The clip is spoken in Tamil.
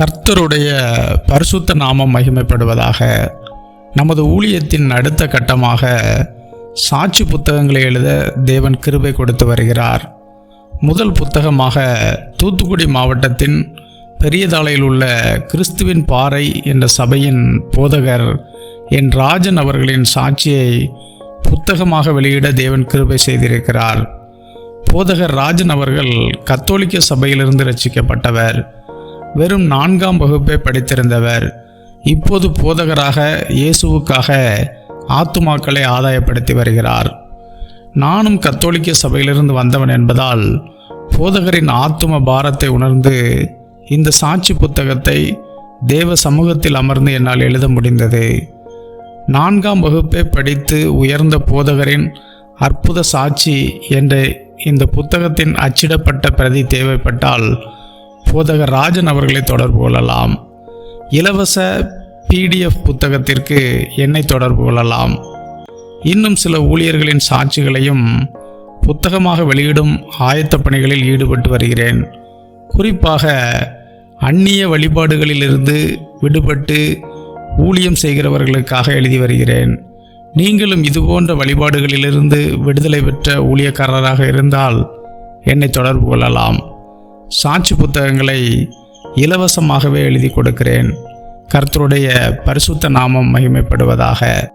கர்த்தருடைய பரிசுத்த நாமம் மகிமைப்படுவதாக நமது ஊழியத்தின் அடுத்த கட்டமாக சாட்சி புத்தகங்களை எழுத தேவன் கிருபை கொடுத்து வருகிறார். முதல் புத்தகமாக தூத்துக்குடி மாவட்டத்தின் பெரியதாலையில் உள்ள கிறிஸ்துவின் பாறை என்ற சபையின் போதகர் என் ராஜன் அவர்களின் சாட்சியை புத்தகமாக வெளியிட தேவன் கிருபை செய்திருக்கிறார். போதகர் ராஜன் அவர்கள் கத்தோலிக்க சபையிலிருந்து ரசிக்கப்பட்டவர். வெறும் நான்காம் வகுப்பை படித்திருந்தவர். இப்போது போதகராக இயேசுவுக்காக ஆத்துமாக்களை ஆதாயப்படுத்தி வருகிறார். நானும் கத்தோலிக்க சபையிலிருந்து வந்தவன் என்பதால் போதகரின் ஆத்தும பாரத்தை உணர்ந்து இந்த சாட்சி புத்தகத்தை தேவ சமூகத்தில் அமர்ந்து என்னால் எழுத முடிந்தது. நான்காம் வகுப்பை படித்து உயர்ந்த போதகரின் அற்புத சாட்சி என்ற இந்த புத்தகத்தின் அச்சிடப்பட்ட பிரதி தேவைப்பட்டால் போதகர் ராஜன் அவர்களை தொடர்பு கொள்ளலாம். இலவச பிடிஎஃப் புத்தகத்திற்கு என்னை தொடர்பு கொள்ளலாம். இன்னும் சில ஊழியர்களின் சாட்சிகளையும் புத்தகமாக வெளியிடும் ஆயத்த பணிகளில் ஈடுபட்டு வருகிறேன். குறிப்பாக அந்நிய வழிபாடுகளிலிருந்து விடுபட்டு ஊழியம் செய்கிறவர்களுக்காக எழுதி வருகிறேன். நீங்களும் இதுபோன்ற வழிபாடுகளிலிருந்து விடுதலை பெற்ற ஊழியக்காரராக இருந்தால் என்னை தொடர்பு கொள்ளலாம். சாட்சி புத்தகங்களை இலவசமாகவே எழுதி கொடுக்கிறேன். கர்த்தருடைய பரிசுத்த நாமம் மகிமைப்படுவதாக.